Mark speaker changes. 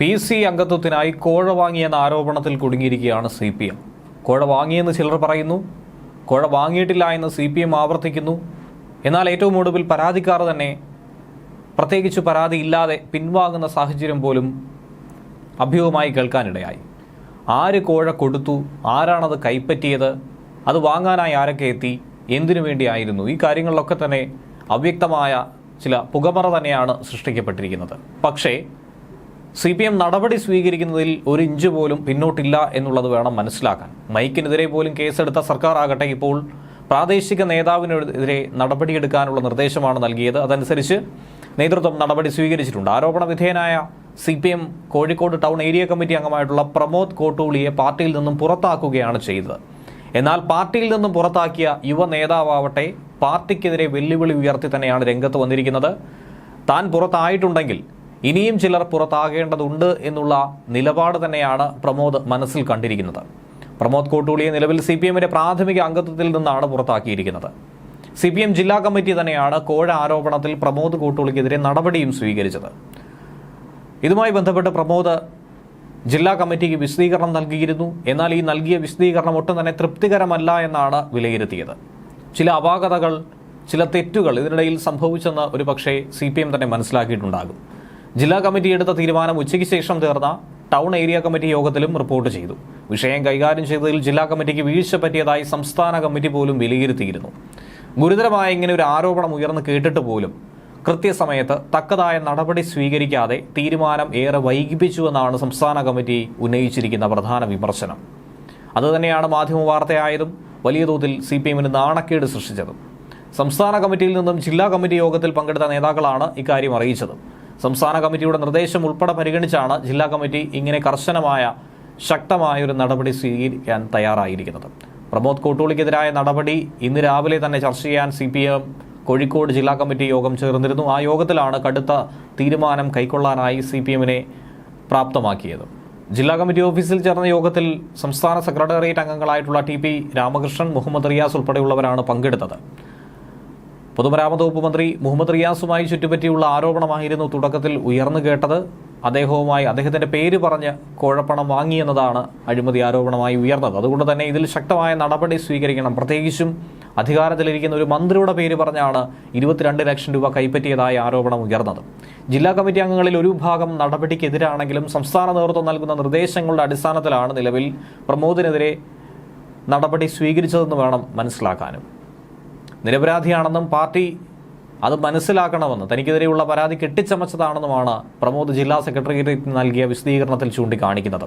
Speaker 1: P C അംഗത്വത്തിനായി കോഴ വാങ്ങിയെന്ന ആരോപണത്തിൽ കുടുങ്ങിയിരിക്കുകയാണ് C P M. കോഴ വാങ്ങിയെന്ന് ചിലർ പറയുന്നു കോഴ വാങ്ങിയിട്ടില്ല എന്ന് സി പി എം ആവർത്തിക്കുന്നു. എന്നാൽ ഏറ്റവും ഒടുവിൽ പരാതിക്കാർ തന്നെ പ്രത്യേകിച്ച് പരാതി ഇല്ലാതെ പിൻവാങ്ങുന്ന സാഹചര്യം പോലും അഭ്യൂഹമായി കേൾക്കാനിടയായി. ആര് കോഴ കൊടുത്തു ആരാണത് കൈപ്പറ്റിയത് അത് വാങ്ങാനായി ആരൊക്കെ എത്തി എന്തിനു വേണ്ടിയായിരുന്നു? ഈ കാര്യങ്ങളിലൊക്കെ തന്നെ അവ്യക്തമായ ചില പുകമറ തന്നെയാണ് സൃഷ്ടിക്കപ്പെട്ടിരിക്കുന്നത്. പക്ഷേ സി പി എം നടപടി സ്വീകരിക്കുന്നതിൽ ഒരു ഇഞ്ച് പോലും പിന്നോട്ടില്ല എന്നുള്ളത് വേണം മനസ്സിലാക്കാൻ. മൈക്കിനെതിരെ പോലും കേസെടുത്ത സർക്കാർ ആകട്ടെ ഇപ്പോൾ പ്രാദേശിക നേതാവിനെതിരെ നടപടിയെടുക്കാനുള്ള നിർദ്ദേശമാണ് നൽകിയത്. അതനുസരിച്ച് നേതൃത്വം നടപടി സ്വീകരിച്ചിട്ടുണ്ട്. ആരോപണ വിധേയനായ C P M Kozhikode town area committee അംഗമായിട്ടുള്ള Pramod കോട്ടൂളിയെ പാർട്ടിയിൽ നിന്നും പുറത്താക്കുകയാണ് ചെയ്തത്. എന്നാൽ പാർട്ടിയിൽ നിന്നും പുറത്താക്കിയ യുവ നേതാവട്ടെ പാർട്ടിക്കെതിരെ വെല്ലുവിളി ഉയർത്തി തന്നെയാണ് രംഗത്ത് വന്നിരിക്കുന്നത്. താൻ പുറത്തായിട്ടുണ്ടെങ്കിൽ ഇനിയും ചിലർ പുറത്താകേണ്ടതുണ്ട് എന്നുള്ള നിലപാട് തന്നെയാണ് പ്രമോദ് മനസ്സിൽ കണ്ടിരിക്കുന്നത്. പ്രമോദ് കോട്ടൂളിയെ നിലവിൽ സി പി എമ്മിന്റെ പ്രാഥമിക അംഗത്വത്തിൽ നിന്നാണ് പുറത്താക്കിയിരിക്കുന്നത്. സി പി എം ജില്ലാ കമ്മിറ്റി തന്നെയാണ് കോഴ ആരോപണത്തിൽ പ്രമോദ് കോട്ടൂളിക്കെതിരെ നടപടിയും സ്വീകരിച്ചത്. ഇതുമായി ബന്ധപ്പെട്ട് പ്രമോദ് ജില്ലാ കമ്മിറ്റിക്ക് വിശദീകരണം നൽകിയിരുന്നു. എന്നാൽ ഈ നൽകിയ വിശദീകരണം ഒട്ടും തന്നെ തൃപ്തികരമല്ല എന്നാണ് വിലയിരുത്തിയത്. ചില അപാകതകൾ ചില തെറ്റുകൾ ഇതിനിടയിൽ സംഭവിച്ചെന്ന് ഒരു പക്ഷേ സി പി എം തന്നെ മനസ്സിലാക്കിയിട്ടുണ്ടാകും. ജില്ലാ കമ്മിറ്റി എടുത്ത തീരുമാനം ഉച്ചയ്ക്ക് ശേഷം തീർന്ന ടൗൺ ഏരിയ കമ്മിറ്റി യോഗത്തിലും റിപ്പോർട്ട് ചെയ്തു. വിഷയം കൈകാര്യം ചെയ്തതിൽ ജില്ലാ കമ്മിറ്റിക്ക് വീഴ്ച പറ്റിയതായി സംസ്ഥാന കമ്മിറ്റി പോലും വിലയിരുത്തിയിരുന്നു. ഗുരുതരമായ ഇങ്ങനെ ഒരു ആരോപണം ഉയർന്നു കേട്ടിട്ട് പോലും കൃത്യസമയത്ത് തക്കതായ നടപടി സ്വീകരിക്കാതെ തീരുമാനം ഏറെ വൈകിപ്പിച്ചുവെന്നാണ് സംസ്ഥാന കമ്മിറ്റി ഉന്നയിച്ചിരിക്കുന്ന പ്രധാന വിമർശനം. അതുതന്നെയാണ് മാധ്യമ വാർത്തയായതും വലിയ തോതിൽ സി പി എമ്മിന് നാണക്കേട് സൃഷ്ടിച്ചതും. സംസ്ഥാന കമ്മിറ്റിയിൽ നിന്നും ജില്ലാ കമ്മിറ്റി യോഗത്തിൽ പങ്കെടുത്ത നേതാക്കളാണ് ഇക്കാര്യം അറിയിച്ചത്. സംസ്ഥാന കമ്മിറ്റിയുടെ നിർദ്ദേശം ഉൾപ്പെടെ പരിഗണിച്ചാണ് ജില്ലാ കമ്മിറ്റി ഇങ്ങനെ കർശനമായ ശക്തമായ ഒരു നടപടി സ്വീകരിക്കാൻ തയ്യാറായിരിക്കുന്നത്. പ്രമോദ് കോട്ടൂളിക്കെതിരായ നടപടി ഇന്ന് രാവിലെ തന്നെ ചർച്ച ചെയ്യാൻ സി പി എം കോഴിക്കോട് ജില്ലാ കമ്മിറ്റി യോഗം ചേർന്നിരുന്നു. ആ യോഗത്തിലാണ് കടുത്ത തീരുമാനം കൈക്കൊള്ളാനായി സി പി എമ്മിനെ പ്രാപ്തമാക്കിയത്. ജില്ലാ കമ്മിറ്റി ഓഫീസിൽ ചേർന്ന യോഗത്തിൽ സംസ്ഥാന സെക്രട്ടേറിയറ്റ് അംഗങ്ങളായിട്ടുള്ള ടി പി രാമകൃഷ്ണൻ മുഹമ്മദ് റിയാസ് ഉൾപ്പെടെയുള്ളവരാണ് പങ്കെടുത്തത്. പൊതുമരാമത്ത് വകുപ്പ് മന്ത്രി മുഹമ്മദ് റിയാസുമായി ചുറ്റുപറ്റിയുള്ള ആരോപണമായിരുന്നു തുടക്കത്തിൽ ഉയർന്നു കേട്ടത്. അദ്ദേഹവുമായി അദ്ദേഹത്തിന്റെ പേര് പറഞ്ഞ് കോഴപ്പണം വാങ്ങിയെന്നതാണ് അഴിമതി ആരോപണമായി ഉയർന്നത്. അതുകൊണ്ട് തന്നെ ഇതിൽ ശക്തമായ നടപടി സ്വീകരിക്കണം. പ്രത്യേകിച്ചും അധികാരത്തിലിരിക്കുന്ന ഒരു മന്ത്രിയുടെ പേര് പറഞ്ഞാണ് ഇരുപത്തിരണ്ട് ലക്ഷം രൂപ കൈപ്പറ്റിയതായ ആരോപണം ഉയർന്നത്. ജില്ലാ കമ്മിറ്റി അംഗങ്ങളിൽ ഒരു ഭാഗം നടപടിക്കെതിരാണെങ്കിലും സംസ്ഥാന നേതൃത്വം നൽകുന്ന നിർദ്ദേശങ്ങളുടെ അടിസ്ഥാനത്തിലാണ് നിലവിൽ പ്രമോദിനെതിരെ നടപടി സ്വീകരിച്ചതെന്ന് വേണം മനസ്സിലാക്കാനും. നിരപരാധിയാണെന്നും പാർട്ടി അത് മനസ്സിലാക്കണമെന്ന് തനിക്കെതിരെയുള്ള പരാതി കെട്ടിച്ചമച്ചതാണെന്നുമാണ് പ്രമോദ് ജില്ലാ സെക്രട്ടേറിയറ്റ് നൽകിയ വിശദീകരണത്തിൽ ചൂണ്ടിക്കാണിക്കുന്നത്.